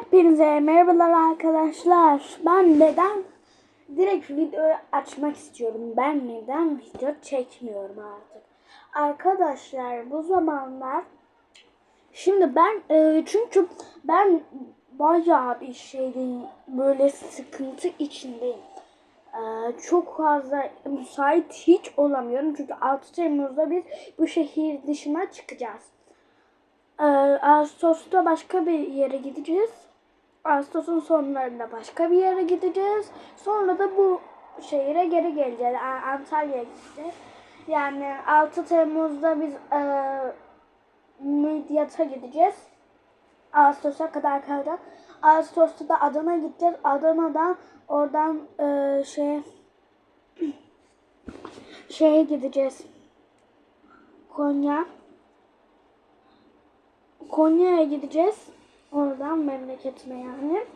Hepinize merhabalar arkadaşlar. Ben neden direkt video açmak istiyorum. Ben neden video çekmiyorum artık. Arkadaşlar bu zamanlar şimdi ben e, çünkü ben bayağı bir şeydeyim. Böyle sıkıntı içindeyim. E, çok fazla müsait hiç olamıyorum. Çünkü 6 Temmuz'da biz bu şehir dışına çıkacağız. Ee, Ağustos'ta başka bir yere gideceğiz. Ağustos'un sonlarında başka bir yere gideceğiz. Sonra da bu şehire geri geleceğiz. Antalya'ya gideceğiz. Yani 6 Temmuz'da biz e, Midyat'a gideceğiz. Ağustos'a kadar kalacak. Ağustos'ta da Adana gideceğiz. Adana'dan oradan e, şeye şeye gideceğiz. Konya. Konya'ya gideceğiz. Oradan memleketime yani.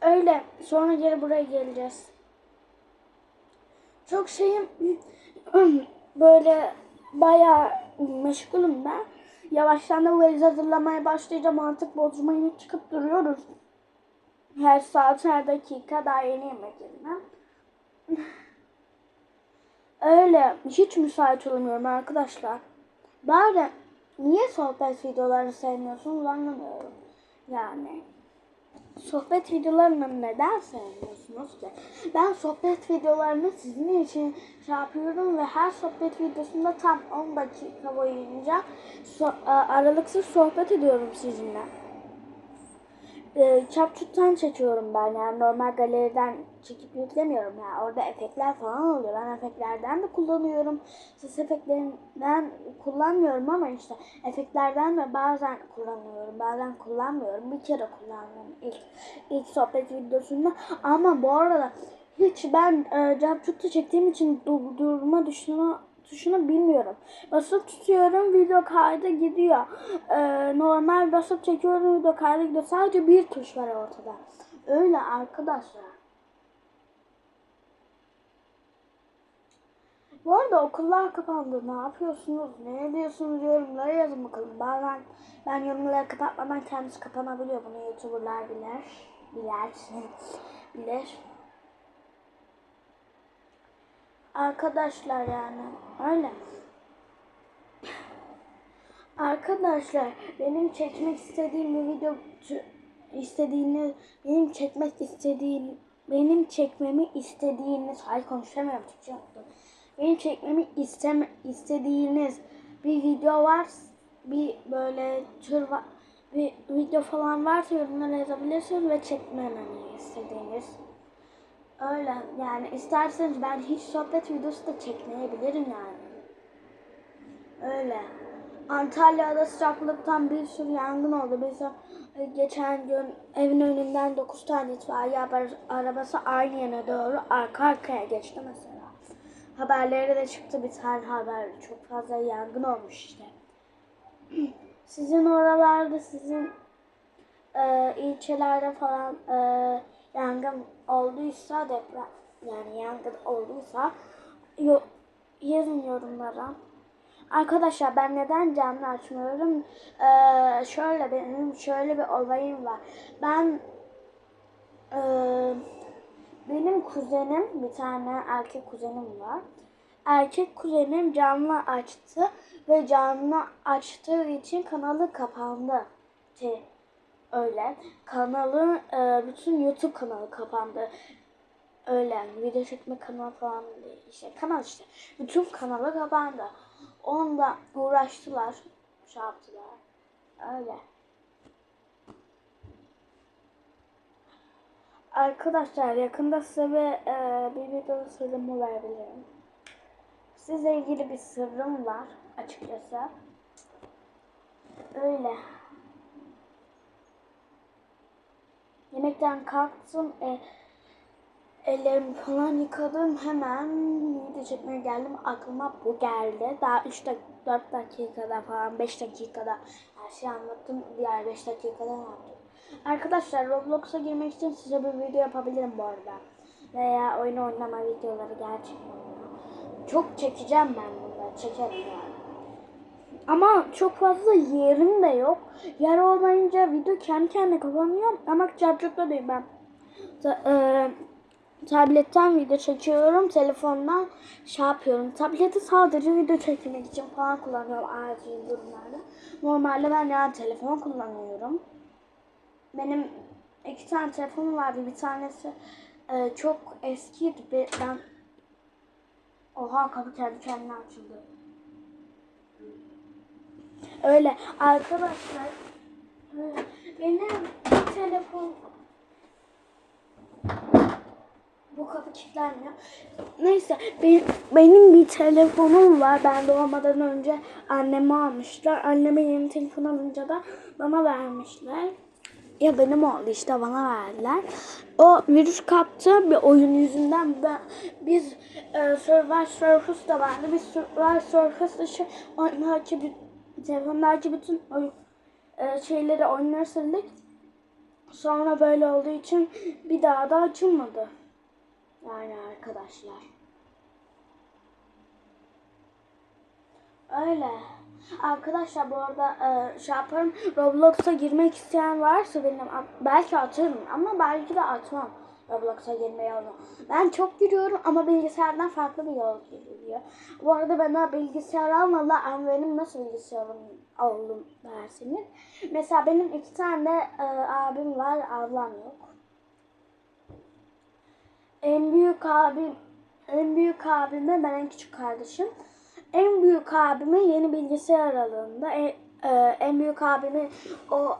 Öyle. Sonra geri buraya geleceğiz. Çok şeyim böyle bayağı meşgulüm ben. Yavaştan da valiz hazırlamaya başlayacağım. Artık Bodrum'a yine çıkıp duruyoruz. Her saat, her dakika daha yeni yemek yemem. Öyle. Hiç müsait olamıyorum arkadaşlar. Bari niye sohbet videolarını sevmiyorsunuz anlamıyorum. Yani sohbet videolarını neden sevmiyorsunuz ki? Ben sohbet videolarını sizin için şey yapıyorum ve her sohbet videosunda tam 10 dakika boyunca so- a- aralıksız sohbet ediyorum sizinle. E, CapCut'tan çekiyorum ben yani normal galeriden çekip yüklemiyorum yani orada efektler falan oluyor. Ben efektlerden de kullanıyorum. Ses efektlerinden kullanmıyorum ama işte efektlerden de bazen kullanıyorum. Bazen kullanmıyorum. Bir kere kullandım ilk, ilk sohbet videosunda. Ama bu arada hiç ben e, CapCut'ta çektiğim için durdurma tuşunu tuşunu bilmiyorum. Basıp tutuyorum video kaydı gidiyor. Ee, normal basıp çekiyorum video kaydı gidiyor. Sadece bir tuş var ortada. Öyle arkadaşlar. Bu arada okullar kapandı. Ne yapıyorsunuz? Ne ediyorsunuz? Yorumlara yazın bakalım. Bazen ben yorumları kapatmadan kendisi kapanabiliyor. Bunu YouTuber'lar bilir. Bilir. bilir. Arkadaşlar yani öyle. Arkadaşlar benim çekmek istediğim bir video istediğini benim çekmek istediğim benim çekmemi istediğiniz hayır konuşamıyorum Türkçe unuttum. Benim çekmemi isteme, istediğiniz bir video var bir böyle tür bir video falan varsa yorumlara yazabilirsiniz ve çekmememi istediğiniz Öyle yani isterseniz ben hiç sohbet videosu da çekmeyebilirim yani. Öyle. Antalya'da sıcaklıktan bir sürü yangın oldu. Biz e, geçen gün evin önünden 9 tane itfaiye arabası aynı yöne doğru arka arkaya geçti mesela. Haberlere de çıktı bir tane haber. Çok fazla yangın olmuş işte. Sizin oralarda sizin e, ilçelerde falan e, yangın olduysa deprem yani yangın olduysa yo, yazın yorumlara. Arkadaşlar ben neden canlı açmıyorum? Ee, şöyle benim şöyle bir olayım var. Ben e, benim kuzenim bir tane erkek kuzenim var. Erkek kuzenim canlı açtı ve canlı açtığı için kanalı kapandı. Öyle. Kanalın e, bütün YouTube kanalı kapandı. Öyle video çekme kanalı falan değil. İşte kanal işte. Bütün kanalı kapandı. Onda uğraştılar. Şey yaptılar. Öyle. Arkadaşlar yakında size bir, e, bir video sırrımı verebilirim. Sizle ilgili bir sırrım var açıkçası. Öyle. Yemekten kalktım. E, ellerimi falan yıkadım. Hemen video çekmeye geldim. Aklıma bu geldi. Daha 3 dak 4 dakikada falan 5 dakikada her şeyi anlattım. Diğer 5 dakikada ne yaptım? Arkadaşlar Roblox'a girmek için size bir video yapabilirim bu arada. Veya oyun oynama videoları gerçekten. Çok çekeceğim ben bunları. Çekerim yani. Ama çok fazla yerim de yok. Yer olmayınca video kendi kendine kapanıyor. Ama çarpıkta değil ben. Ta- e, tabletten video çekiyorum. Telefondan şey yapıyorum. Tableti sadece video çekmek için falan kullanıyorum acil durumlarda. Normalde ben yani telefon kullanıyorum. Benim iki tane telefonum vardı. Bir tanesi e, çok eskiydi. Be- Ben Oha kapı kendi kendine açıldı. Öyle arkadaşlar benim telefon bu kapı kilitlenmiyor. Neyse benim, benim bir telefonum var. Ben doğmadan önce anneme almışlar. Anneme yeni telefon alınca da bana vermişler. Ya benim oldu işte bana verdiler. O virüs kaptı bir oyun yüzünden ben biz e, Survivor Surfers da vardı. Biz Survivor Surfers dışı oyundaki bir telefondaki bütün oyun e, şeyleri oyunları sildik. Sonra böyle olduğu için bir daha da açılmadı. Yani arkadaşlar. Öyle. Arkadaşlar bu arada e, şey yaparım. Roblox'a girmek isteyen varsa benim belki atarım ama belki de atmam. Roblox'a girme yolunu. Ben çok giriyorum ama bilgisayardan farklı bir yol geliyor. Bu arada bana bilgisayar almadılar ama benim nasıl bilgisayarım oldum dersiniz. Mesela benim iki tane e, abim var, ablam yok. En büyük abim, en büyük abime ben en küçük kardeşim. En büyük abime yeni bilgisayar alındı. En, e, en büyük abimi o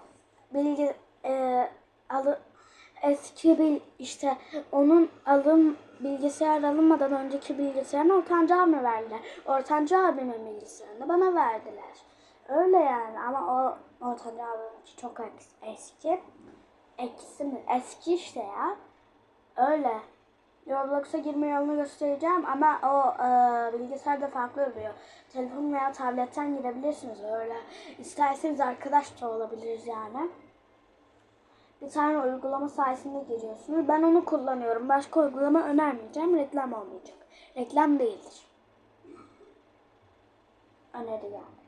bilgi e, alı, eski bir işte onun alım bilgisayar alınmadan önceki bilgisayarını ortanca abime verdiler. Ortanca abimin bilgisayarını bana verdiler. Öyle yani ama o ortanca abiminki çok eski. Eksi mi? Eski işte ya. Öyle. Roblox'a girme yolunu göstereceğim ama o e, bilgisayarda farklı oluyor. Telefon veya tabletten girebilirsiniz öyle. İsterseniz arkadaş da olabiliriz yani. Bir tane uygulama sayesinde giriyorsunuz. Ben onu kullanıyorum. Başka uygulama önermeyeceğim. Reklam olmayacak. Reklam değildir. Öneri yani.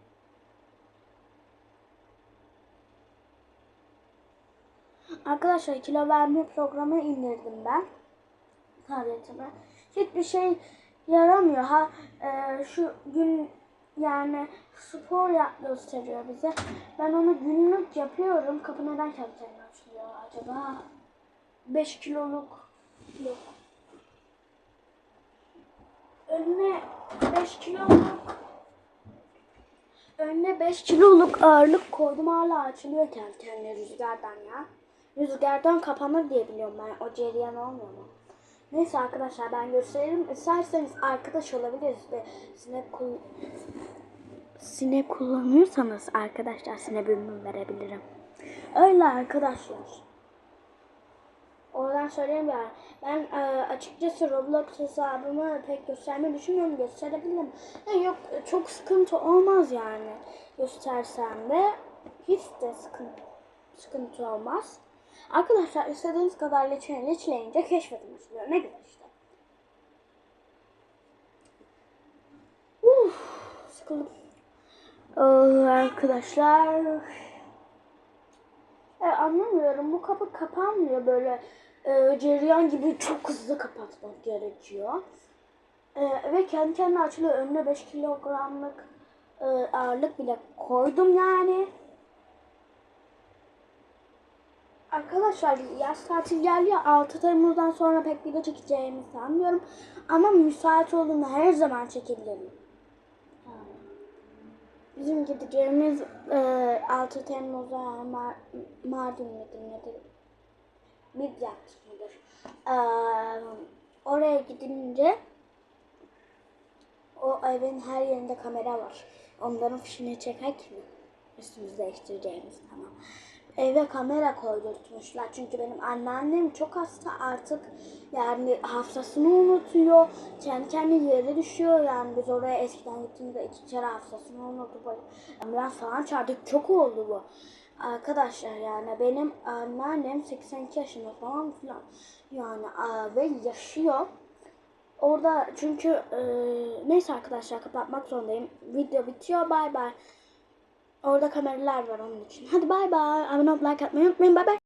Arkadaşlar kilo verme programı indirdim ben tabletime. Hiçbir şey yaramıyor. Ha e, şu gün yani spor yap gösteriyor bize. Ben onu günlük yapıyorum. Kapı neden kendi kendine açılıyor acaba? 5 kiloluk yok. Önüne 5 kiloluk Önüne 5 kiloluk ağırlık koydum hala açılıyor kendi kendine rüzgardan ya. Rüzgardan kapanır diye biliyorum ben. O cereyan olmuyor mu? Neyse arkadaşlar ben gösteririm. İsterseniz arkadaş olabiliriz ve sinek kul sinek kullanıyorsanız arkadaşlar bölümü verebilirim. Öyle arkadaşlar. Oradan söyleyeyim ya. Ben e, açıkçası Roblox hesabımı pek göstermeyi düşünmüyorum. Gösterebilirim. Ya yok çok sıkıntı olmaz yani. Göstersem de hiç de sıkıntı, sıkıntı olmaz. Arkadaşlar istediğiniz kadar leçeğini leçeleyince keşfedin açılıyor. Ne güzel işte. Uf, sıkıldım. Oh, arkadaşlar. E, anlamıyorum. Bu kapı kapanmıyor böyle e, cereyan gibi çok hızlı kapatmak gerekiyor. E, ve kendi kendine açılıyor. Önüne 5 kilogramlık e, ağırlık bile koydum yani. Arkadaşlar yaz tatil geldi ya 6 Temmuz'dan sonra pek video çekeceğimi sanmıyorum. Ama müsait olduğunda her zaman çekebilirim. Bizim gideceğimiz e, 6 Temmuz'a yani Mar Mardin midir nedir? Midyat mıdır? E, oraya gidince o evin her yerinde kamera var. Onların fişini çekek mi? Üstümüzü değiştireceğimiz tamam eve kamera koydurtmuşlar. Çünkü benim anneannem çok hasta artık yani haftasını unutuyor. Kendi kendine yere düşüyor. Yani biz oraya eskiden gittiğimizde iki kere haftasını unutup ambulans falan çağırdık. Çok oldu bu. Arkadaşlar yani benim anneannem 82 yaşında falan filan. Yani ve yaşıyor. Orada çünkü e, neyse arkadaşlar kapatmak zorundayım. Video bitiyor. Bay bay. Orada kameralar var onun için. Hadi bay bay. Abone olup like atmayı unutmayın. Bay bay.